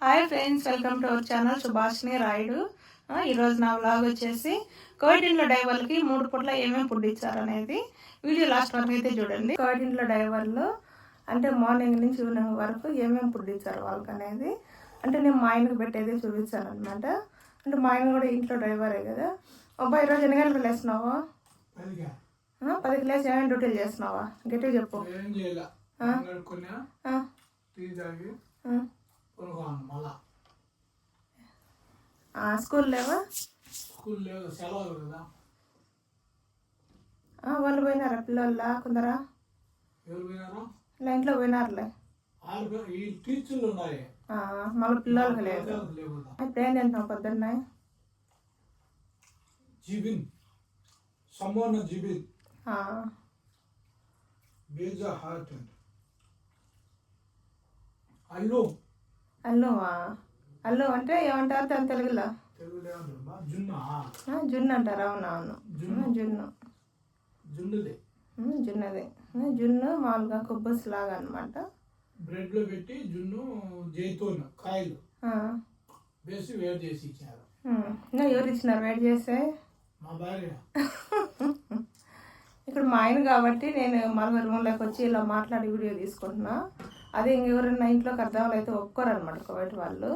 Hi friends welcome to our channel Subhashini Rayudu ఈరోజు నా vlog వచ్చేసి కోవిడ్ ఇంట్లో డైవర్లకి మూడు పూట్ల ఏమేమి ఫుడ్ ఇచ్చారు అనేది వీడియో లాస్ట్ వరకు అయితే చూడండి. ఇంట్లో డైవర్లు అంటే మార్నింగ్ నుంచి ఈవినింగ్ వరకు ఏమేమి ఫుడ్ ఇచ్చారు వాళ్ళకి అనేది అంటే నేను మా ఆయనకు పెట్టేది చూపించాను అనమాట అంటే మా ఆయన కూడా ఇంట్లో డ్రైవరే కదా. అబ్బాయి ఈరోజు ఎన్ని గంటలకు లేస్తున్నావా? పదికి? లేచి ఏమేమి డ్యూటీలు చేస్తున్నావా? గట్టిగా చెప్పు. మళ్ళా. స్కూల్ లేవా? స్కూల్ లేదు సెలవు కదా. వాళ్ళు పోయినారా పిల్లల కొందరా? ఎవరు పోయినారు? ఇంట్లో పోయినారులే. ఈ టీచర్లు ఉన్నాయి. మళ్ళీ పిల్లలకి లేదు. ఇప్పుడు ఏం పొద్దున్న? జిబిన్. సంపూర్ణ జిబిన్. బీజా హార్ట్. అల్లు అల్లువా అల్లు అంటే ఏమంటారు దాని తెలుగులో? జున్న అంటారు జున్ను. ఆ, జున్ను. జున్నుది. జున్ను మామూలుగా కొబ్బస్ లాగా అనమాట బ్రెడ్లో పెట్టి జున్ను జైతూన్ కాయలు. వేసి వేడి చేసి ఇచ్చారు. ఎవరు ఇచ్చినారు వేడి చేస్తే? మా భార్య. ఇక్కడ మా ఆయన కాబట్టి నేను మరొక రూమ్లోకి వచ్చి ఇలా మాట్లాడి వీడియో తీసుకుంటున్నా. అదే ఇంకెవరైనా ఇంట్లోకి అర్థం అయితే ఒప్పుకోరు అనమాట కోవిడ్ వాళ్ళు.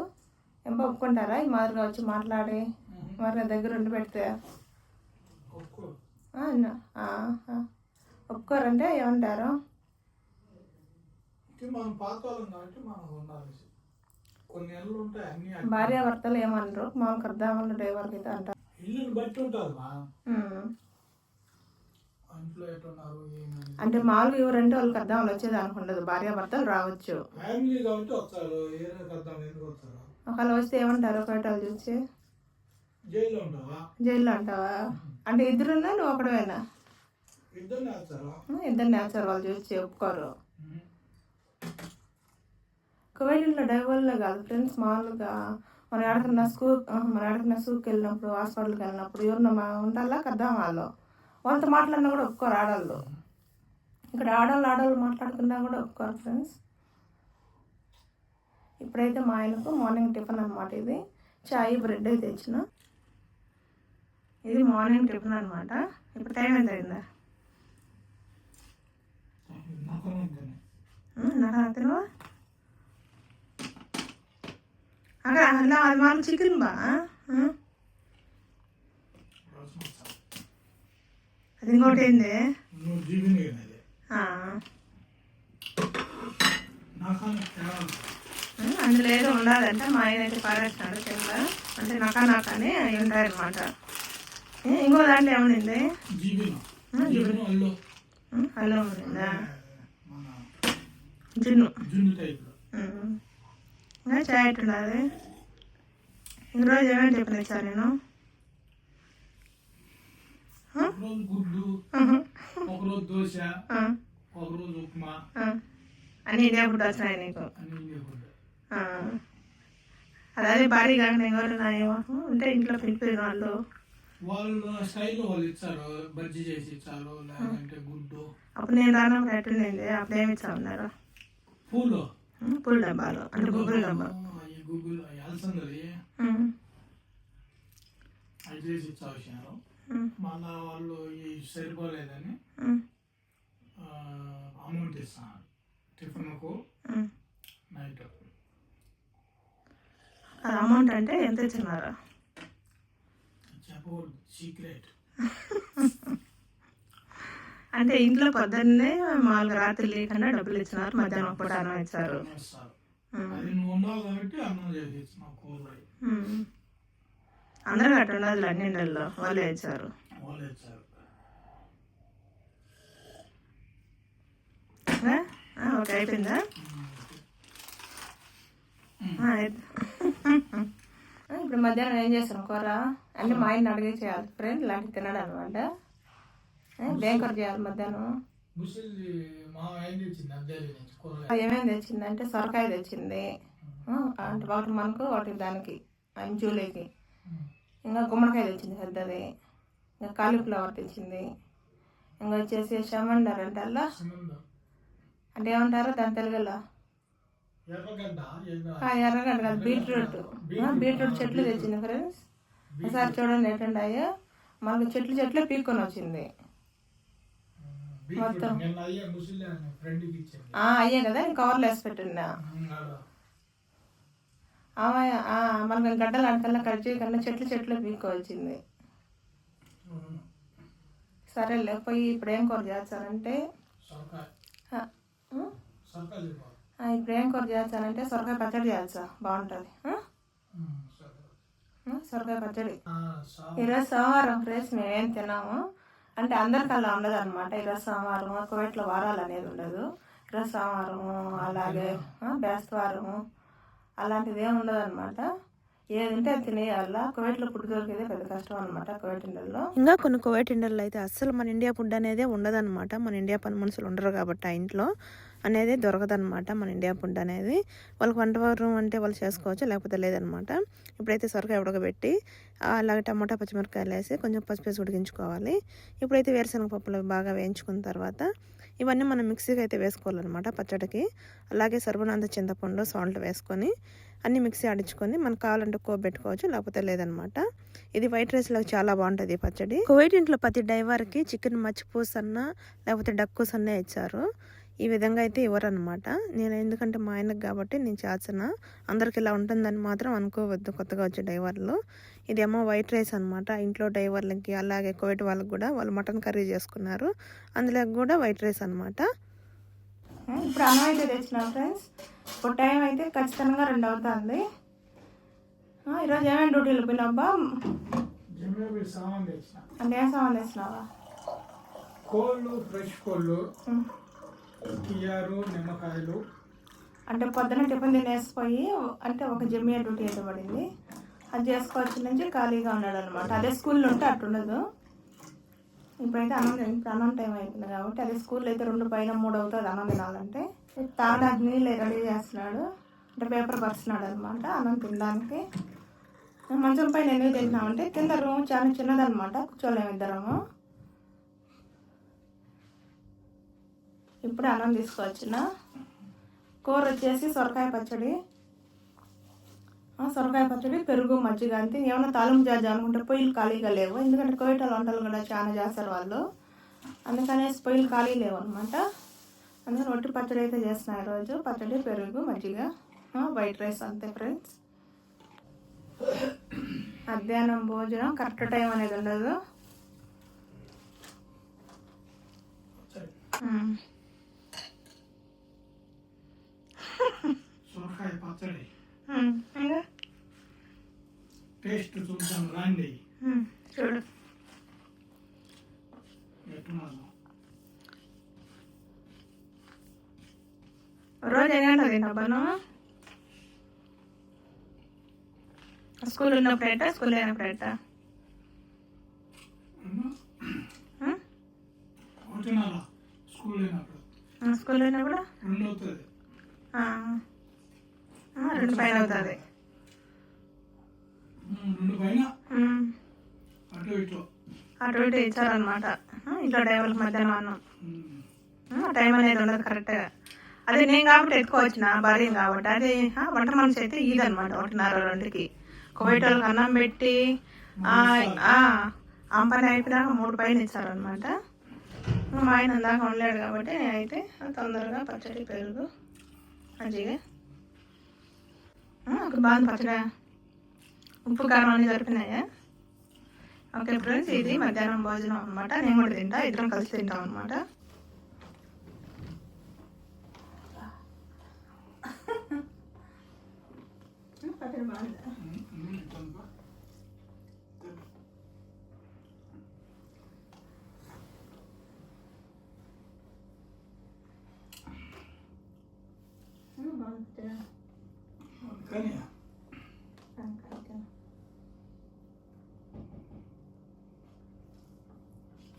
ఏం ఒప్పుకుంటారా? ఈ మాదిరిగా వచ్చి మాట్లాడి. మరి దగ్గర ఉండి పెడితే. ఒప్పుకోరంటే ఏమంటారు? కాబట్టి. భార్యాభర్తలు ఏమనరు. మామూలుగా అర్థం వాళ్ళు డ్రైవర్కి అయితే అంటారు ఇల్లుని బట్టి ఉంటుంది మా ఉమ్. ఇంట్లో ఎట్టున్నారు ఏమని అంటే మామూలుగా ఎవరంటే వాళ్ళకి వాళ్ళు వచ్చేది అనుకుండదు రావచ్చు. అర్థం ఎందుకు వస్తారు? ఒకవేళ వస్తే ఏమంటారు? కోవిడ్ వాళ్ళు చూసి జైల్లో ఉంటావా? అంటే ఇద్దరున్నా నువ్వు ఒకడవేనా? ఇద్దరు నేర్చారు వాళ్ళు చూసి ఒప్పుకోరు కోవిడ్లో డైవర్లో కాదు ఫ్రెండ్స్ మామూలుగా మనం ఎక్కడికన్నా స్కూల్ మనం ఎక్కడికన్నా స్కూల్కి వెళ్ళినప్పుడు హాస్పిటల్కి వెళ్ళినప్పుడు ఎవరన్నా ఉండాలా? అర్థం వాళ్ళు వాళ్ళతో మాట్లాడినా కూడా ఒప్పుకోరు ఆడవాళ్ళు ఇక్కడ ఆడవాళ్ళు ఆడవాళ్ళు మాట్లాడుకున్నా కూడా ఒప్పుకోరు ఫ్రెండ్స్ ఇప్పుడైతే మా ఆయనకు మార్నింగ్ టిఫిన్ అనమాట ఇది. చాయ్ బ్రెడ్ అయితే తెచ్చిన. ఇది మార్నింగ్ టిఫిన్ అనమాట ఇప్పుడు టైం ఎంత అయిందా? తినవా అక్కడ అలా అది మాకు చికెన్ బా? అది ఇంకోటి ఏంది అందులో ఏదో ఉండాలంటే మా ఆయన అయితే పారేస్తాడు కింద. అంటే నకా నకా అని ఉంటాయన్నమాట ఇంకో దాంట్లో ఏముంది హలో ఉందా జున్ను. ఇంకా చాయ్ ఉండాలి ఈరోజు ఏమేమి టిఫిన్ ఇచ్చాను నేను ఒకరోజు గుడ్డు ఒకరోజు దోశ ఒకరోజు ఉప్మా. అన్నీ ఇదే ఫుడ్ వచ్చినాయి నీకు? ఇండియా. అదే భారీ కాకుండా ఎవరైనా ఉంటే ఇంట్లో పిలిపిన వాళ్ళు. వాళ్ళ స్టైల్లో వాళ్ళు ఇచ్చారు. బజ్జీ చేసి ఇచ్చారు లేదంటే గుడ్డు. అప్పుడు నేను రానప్పుడు ఎట్టుండింది అప్పుడు ఏమి ఇచ్చా ఉన్నారు పూలు. పూల డబ్బాలు. అంటే గుగ్గుల డబ్బా. ఈ గుగ్గులు అలసందది. అవి చేసి ఇచ్చా మళ్ళా వాళ్ళు ఈ సరిపోలేదని అమౌంట్ ఇస్తాను టిఫిన్కు. నైట్ అమౌంట్ అంటే ఎంత ఇచ్చినారు? చెప్పకూడదు సీక్రెట్ అంటే ఇంట్లో పొద్దున్నే మామూలుగా రాత్రి లేకుండా డబ్బులు ఇచ్చినారు మధ్యాహ్నం పూట అన్నం ఇచ్చారు అది నువ్వు ఉన్నావు కాబట్టి అన్నం చేసి ఇచ్చిన కూర. అందరూ అట్టు ఉండదు అన్ని నెలల్లో వాళ్ళే? ఆ, ఓకే అయిపోయిందా? ఇప్పుడు మధ్యాహ్నం ఏం చేస్తాం? కూర? అంటే మా ఆయన అడిగే చేయాలి. ఫ్రెండ్ ఇలాంటి తినడు అనమాట ఏం కూర చేయాలి మధ్యాహ్నం? ఏమేమి తెచ్చింది అంటే సొరకాయ తెచ్చింది. ఆ, అంటే ఒకటి మనకు ఒకటి దానికి ఆయన జూలీకి ఇంకా గుమ్మడికాయ తెచ్చింది పెద్దది. ఇంకా కాలీఫ్లవర్ తెచ్చింది. ఇంకా వచ్చేసి షమండర్ అంటే అలా సంబంధం అంటే ఏమంటారు? దాని తెలుగులో. ఎర్రగడ్డ కాదు బీట్రూట్. బీట్రూట్. చెట్లు తెచ్చింది ఫ్రెండ్స్. ఒకసారి చూడండి ఎట్లుండాయో. మనకు చెట్లు చెట్లు పీక్కొని వచ్చింది. నిన్న అయ్యే కదా కవర్లో వేసి పెట్టినా ఆడ ఆమె మనకు గడ్డలు అంటల్లా కట్ చేయకుండా చెట్లు చెట్లు పీక్కోవాల్సింది. సరే సరేలే పోయి ఇప్పుడు ఏం కూర చేస్తారంటే ఇప్పుడు ఏం కూర చేస్తానంటే సొరకాయ పచ్చడి చేస్తా బాగుంటుంది. సొరకాయ పచ్చడి. ఈరోజు సోమవారం ఫ్రెష్ మేమేం తిన్నాము? అంటే అందరికల్లా ఉండదు అనమాట ఈరోజు సోమవారం కోవిట్లో వారాలు అనేది ఉండదు. ఈరోజు సోమవారము అలాగే బేస్తవారము అలాంటిది ఏమి ఉండదు అనమాట ఏది ఉంటే అది తినేయాల? కోవేట్లో పుట్టి దొరికేదే పెద్ద కష్టం అనమాట కువైట్ ఇంకా కొన్ని కువైట్ ఇండియాలో అయితే అస్సలు మన ఇండియా ఫుడ్ అనేది ఉండదన్నమాట. మన ఇండియా పని మనుషులు ఉండరు కాబట్టి ఆ ఇంట్లో అనేది దొరకదనమాట మన ఇండియా ఫుడ్ అనేది. వాళ్ళకి వంట వారం అంటే వాళ్ళు చేసుకోవచ్చు? లేకపోతే లేదనమాట ఇప్పుడైతే సొరకాయ ఉడకబెట్టి అలాగే టమాటా పచ్చిమిరపకాయలు వేసి కొంచెం పసుపు వేసి ఉడికించుకోవాలి. ఇప్పుడైతే వేరుశనగ పప్పులు బాగా వేయించుకున్న తర్వాత ఇవన్నీ మనం మిక్సీకి అయితే వేసుకోవాలన్నమాట పచ్చడికి. అలాగే సరిపడినంత చింతపండు సాల్ట్ వేసుకొని అన్ని మిక్సీ ఆడించుకొని మనకు కావాలంటే కోబెట్టుకోవచ్చు లేకపోతే లేదనమాట ఇది వైట్ రైస్లో చాలా బాగుంటుంది పచ్చడి. కువైట్ ఇంట్లో ప్రతి డ్రైవర్కి చికెన్ మచ్చిపూసన్న లేకపోతే డక్కుస్ అన్న ఇచ్చారు. ఈ విధంగా అయితే ఇవ్వరనమాట నేను ఎందుకంటే మా ఆయనకు కాబట్టి నేను చేసిన అందరికి ఇలా ఉంటుందని మాత్రం అనుకోవద్దు కొత్తగా వచ్చే డ్రైవర్లు. ఇదేమో వైట్ రైస్ అనమాట ఇంట్లో డ్రైవర్లకి అలాగే కువైట్ వాళ్ళకి కూడా వాళ్ళు మటన్ కర్రీ చేసుకున్నారు. అందులో కూడా వైట్ రైస్ అనమాట ఇప్పుడు అన్నం అయితే తెచ్చినాం ఫ్రెండ్స్. ఇప్పుడు టైం అయితే ఖచ్చితంగా రెండు అవుతుంది. ఆ, ఈరోజు ఏమేమి డ్యూటీలు పోయినాబ్బా అంటే ఏం సామాన్ తెచ్చినావా? కోళ్ళు ఫ్రెష్ కోళ్ళు. కియారు నిమ్మకాయలు. అంటే పొద్దున టిఫిన్ తినేసిపోయి అంటే ఒక జమ్మి డ్యూటీ అయితే పడింది. అది చేసుకోవచ్చు నుంచి ఖాళీగా ఉన్నాడు అనమాట అదే స్కూల్లో ఉంటే అట్టుండదు ఇప్పుడైతే అన్నం ఇప్పుడు అన్నం టైం అయిపోయింది కాబట్టి అదే స్కూల్లో అయితే రెండు పైన మూడు అవుతుంది అన్నం తినాలంటే. తాగడానికి నీళ్ళు రెడీ చేస్తున్నాడు. అంటే పేపర్ పరుస్తున్నాడు అనమాట అన్నం తినడానికి. మంచం పైన ఎందుకు తింటున్నామంటే కింద రూమ్ చాలా చిన్నదనమాట. కూర్చోలేము ఇద్దరము. ఇప్పుడు అన్నం తీసుకోవచ్చున కూర వచ్చేసి సొరకాయ పచ్చడి. సొరకాయ పచ్చడి పెరుగు మజ్జిగ అంతే. ఏమైనా తాలింపు చేద్దాం అనుకుంటే పొయ్యిలు ఖాళీగా లేవు. ఎందుకంటే కోయిటల వంటలు కూడా చాలా చేస్తారు వాళ్ళు. అందుకనేసి పొయ్యిలు ఖాళీ లేవు అనమాట అందుకని రొట్టి పచ్చడి అయితే చేసిన ఈరోజు. పచ్చడి పెరుగు మజ్జిగ వైట్ రైస్ అంతే ఫ్రెండ్స్. మధ్యాహ్నం భోజనం కరెక్ట్ టైం అనేది ఉండదు సరే ఉమ్. సొరకాయ పచ్చడి ఉమ్. ఇంకా టేస్ట్ చూద్దాం రండి. చూడు. రోజు తింటావు నువ్వు? స్కూల్ ఉన్నప్పుడేట స్కూల్ ఒకటిన్నర స్కూల్ అయినప్పుడు స్కూల్ రెండు అవుతుంది పైన అవుతుంది. అటు ఇటు. ఇచ్చారనమాట ఇంట్లో డ్రైవర్లకు మధ్యాహ్నం అన్నం టైం అనేది ఉండదు కరెక్ట్గా అదే నేను కాబట్టి ఎత్తుకోవచ్చిన భార్య కాబట్టి అది వంట మనిషి అయితే ఇదనమాట ఒకటిన్నర రెండుకి. కోవిడ్ వాళ్ళకి అన్నం పెట్టి ఆ, ఆ, ఆ పని అయిపోయినాక మూడు పైన ఇచ్చారనమాట మా ఆయన అందాక ఉండలేడు కాబట్టి నేనైతే తొందరగా పచ్చడి పెరుగు మంచిగా ఒక బాగా పచ్చడి. ఉప్పు కారం అన్ని జరిపినాయా ఓకే ఫ్రెండ్స్ ఇది మధ్యాహ్నం భోజనం అనమాట నేను కూడా తింటా ఇద్దరం కలిసి తింటాం అనమాట పచ్చడి బాగుంది ఉమ్, ఉమ్, ఇట్లా బాగుంది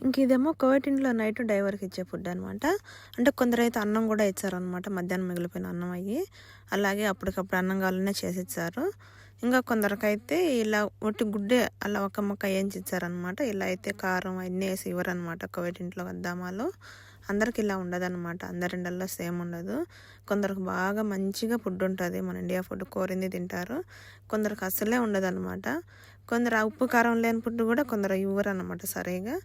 ఇంక ఇదేమో కోవిటింట్లో నైట్ డైవర్కి ఇచ్చే ఫుడ్ అనమాట అంటే కొందరైతే అన్నం కూడా ఇచ్చారనమాట మధ్యాహ్నం మిగిలిపోయిన అన్నం అయ్యి. అలాగే అప్పటికప్పుడు అన్నం కావాలనే చేసి ఇచ్చారు. ఇంకా కొందరికైతే ఇలా ఒట్టి గుడ్డే అలా ఒక మొక్క వేయించి ఇచ్చారనమాట ఇలా అయితే కారం అన్నీ వేసి ఇవ్వరనమాట కోవిటింట్లో ఇంట్లో వద్దామాలో అందరికి ఇలా ఉండదన్నమాట. అందరిండల్లో సేమ్ ఉండదు. కొందరికి బాగా మంచిగా ఫుడ్ ఉంటుంది. మన ఇండియా ఫుడ్ కోరింది తింటారు. కొందరికి అస్సలే ఉండదన్నమాట. కొందరు ఉప్పు కారం లేని ఫుడ్ కూడా కొందరు ఇవ్వరు అనమాట సరిగా.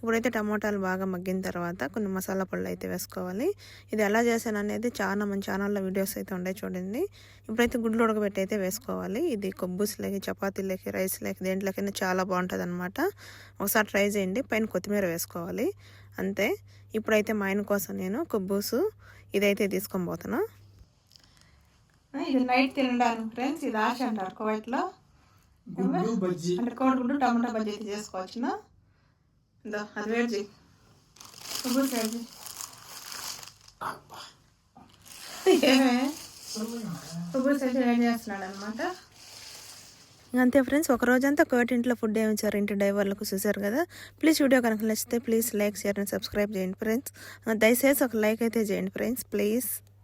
ఇప్పుడైతే టమోటాలు బాగా మగ్గిన తర్వాత కొన్ని మసాలా పళ్ళు అయితే వేసుకోవాలి. ఇది ఎలా చేశాను అనేది చాలా మన ఛానల్లో వీడియోస్ అయితే ఉండే చూడండి. ఇప్పుడైతే గుడ్లు ఉడకబెట్టి అయితే వేసుకోవాలి. ఇది కొబ్బుస్లోకి చపాతీలోకి రైస్లోకి దేంట్లోకైనా చాలా బాగుంటుంది అనమాట ఒకసారి ట్రై చేయండి. పైన కొత్తిమీర వేసుకోవాలి. అంతే. ఇప్పుడైతే మా ఆయన కోసం నేను కొబ్బూసు ఇదైతే తీసుకొని పోతున్నా. ఇది నైట్ తినడానికి ఫ్రెండ్స్ ఇది ఆశ అంటారు. కువైట్లో గుడ్డు బజ్జీ. అంటే కోడిగుడ్డు టమాటా బజ్జీ అయితే చేసుకోవచ్చునా? ఇదో అది వేడి చేయి ఉప్పు వేడి చేయి. ఏమే ఉప్పు వేడి వేడి చేస్తున్నాడు అనమాట? ఇంక అంతే ఫ్రెండ్స్ ఒక రోజంతా కోటి ఇంట్లో ఫుడ్ ఏమి ఇచ్చారు? ఇంటి డ్రైవర్లకు చూసారు కదా? ప్లీజ్ వీడియో కనుక నచ్చితే please like share and subscribe చేయండి ఫ్రెండ్స్. దయచేసి ఒక లైక్ అయితే చేయండి ఫ్రెండ్స్ ప్లీజ్.